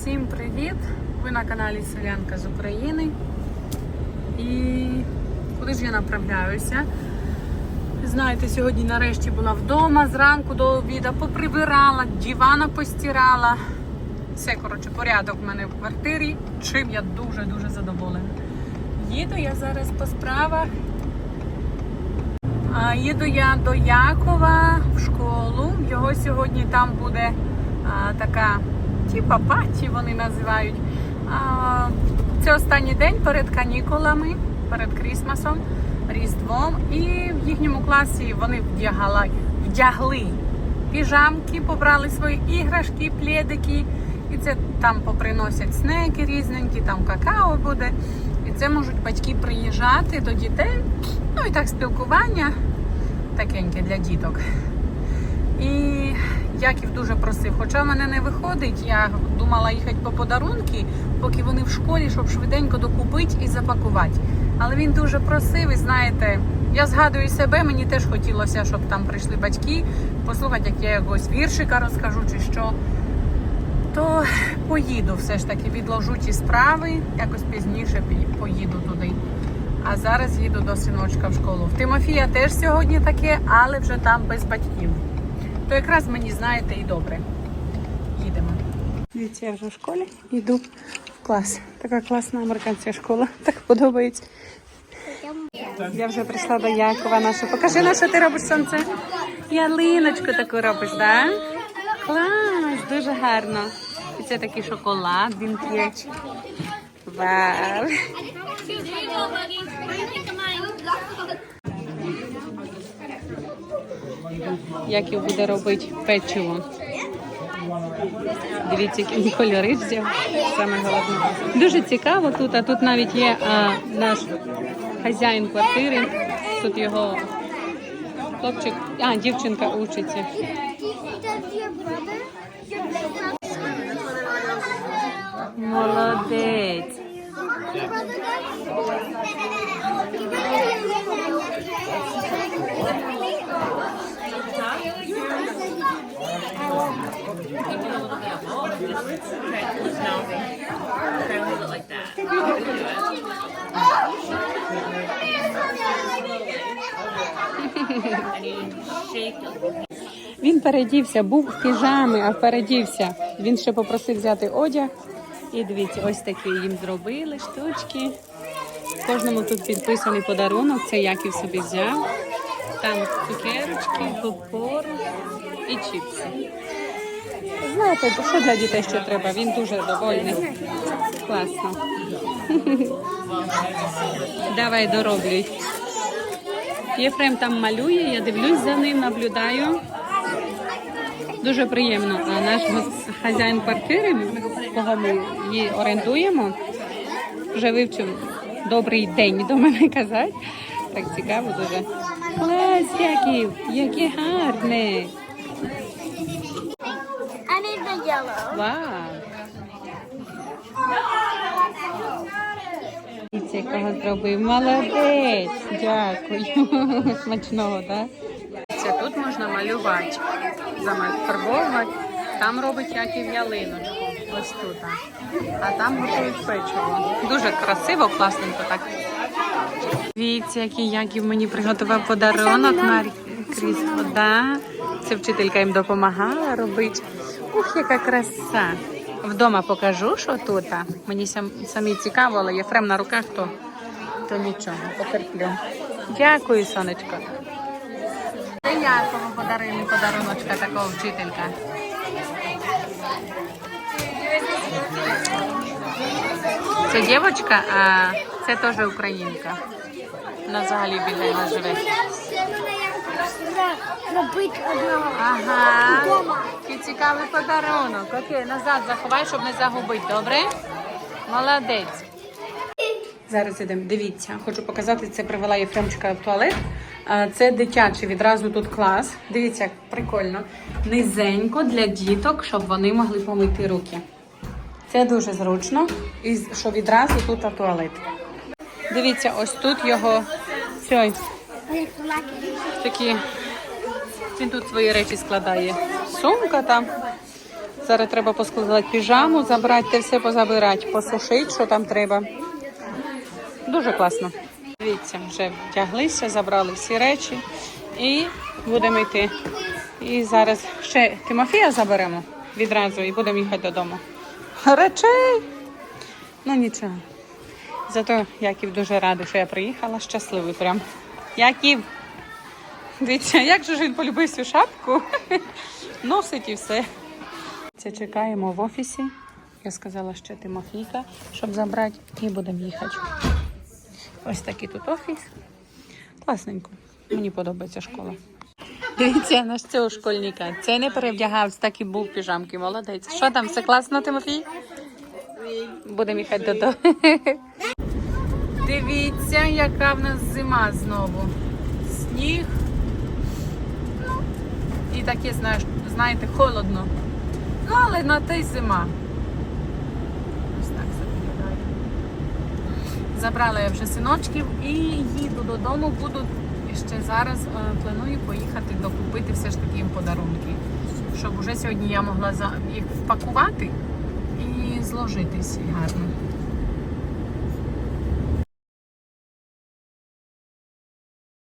Всім привіт! Ви на каналі Селянка з України. І куди ж я направляюся? Знаєте, сьогодні нарешті була вдома зранку до обіду, поприбирала, дивана постирала. Все, коротше, порядок в мене в квартирі, чим я дуже-дуже задоволена. Їду я зараз по справах. Їду я до Якова в школу. Його сьогодні там буде така типа паті, вони називають. Це останній день перед канікулами, перед Крісмасом, Різдвом. І в їхньому класі вони вдягали, вдягли піжамки, побрали свої іграшки, пледики. І це там поприносять снеки різненькі, там какао буде. І це можуть батьки приїжджати до дітей. Ну і так спілкування такеньке для діток. І Яків дуже просив, хоча в мене не виходить, я думала їхати по подарунки, поки вони в школі, щоб швиденько докупити і запакувати. Але він дуже просив, і знаєте, я згадую себе, мені теж хотілося, щоб там прийшли батьки, послухати, як я якогось віршика розкажу чи що. То поїду все ж таки, відложу ті справи, якось пізніше поїду туди. А зараз їду до синочка в школу. В Тимофія теж сьогодні таке, але вже там без батьків. То якраз мені знаєте і добре. Їдемо. Дивіться, я вже в школі йду в клас. Така класна американська школа. Так подобається. Я вже прийшла до Якова нашого. Покажи на що ти робиш сонце. Ялиночку таку робиш? Да? Клас, дуже гарно. І це такий шоколад, він п'є. Вау. Яків буде робити печиво. Дивіться, які кольори взяв. Саме головне. Дуже цікаво тут, а тут навіть є а, наш хазяїн квартири. Тут його хлопчик, а, дівчинка учиться. Молодець. Він передівся, був в піжамі, а передівся. Він ще попросив взяти одяг. І дивіться, ось такі їм зробили штучки. Кожному тут підписаний подарунок. Це Яків собі взяв. Там цукерочки, попор і чіпси. Знаєте, що для дітей що треба? Він дуже довольний. Класно. Давай дороблюй. Єфрем там малює, я дивлюсь за ним, наблюдаю. Дуже приємно. А наш хазяїн квартири, кого ми її орендуємо, вже вивчив добрий день до мене казати. Так цікаво дуже. Клас, Яків, яке гарне. Вау. Дивіться, якого зробив. Молодець. Дякую. Смачного, так? Це тут можна малювати, замальфарбовувати. Там робить Яків ялиночку. Ось тут. А там готують печиво. Дуже красиво, класненько так. Дивіться, який Яків мені приготував подарунок на крісло. Да? Це вчителька їм допомагала робити. Ух, яка краса. Вдома покажу, що тут. Мені сам, самі цікаво, але Єфрем на руках, то, то нічого, потерплю. Дякую, сонечко. Це Якову подарили подаруночка такого вчителька. Це дівчинка, а це теж українка. Вона взагалі біля нас живе. Робити одного. Ага. Дома. Який цікавий подарунок. Окей, назад заховай, щоб не загубити, добре? Молодець. Зараз ідемо. Дивіться, хочу показати, це привела Єфремчика в туалет. Це дитячий відразу тут клас. Дивіться, як прикольно. Низенько для діток, щоб вони могли помити руки. Це дуже зручно. І що відразу тут туалет. Дивіться, ось тут його цей, такі. Він тут свої речі складає. Сумка там. Зараз треба поскладати піжаму, забрати те все позабирати, посушити, що там треба. Дуже класно. Дивіться, вже вдяглися, забрали всі речі і будемо йти. І зараз ще Тимофія заберемо відразу і будемо їхати додому. Речей! Ну нічого. Зато Яків дуже радий, що я приїхала, щасливий прям. Яків! Дивіться, як же ж він полюбив цю шапку. Носить і все. Це чекаємо в офісі. Я сказала ще Тимофійка, щоб забрати, і будемо їхати. Ось такий тут офіс. Класненько. Мені подобається школа. Дивіться на цього школьника. Це не перевдягався, так і був в піжамки. Молодець. Що там, все класно, Тимофій? Будемо їхати додому. Дивіться, яка в нас зима знову. Сніг. І таке, знаєш, знаєте, холодно. Ну, але на те й зима. Ось так це виглядає. Забрала я вже синочків і їду додому. Буду ще зараз е, планую поїхати докупити все ж таки їм подарунки. Щоб уже сьогодні я могла їх впакувати і зложитись гарно.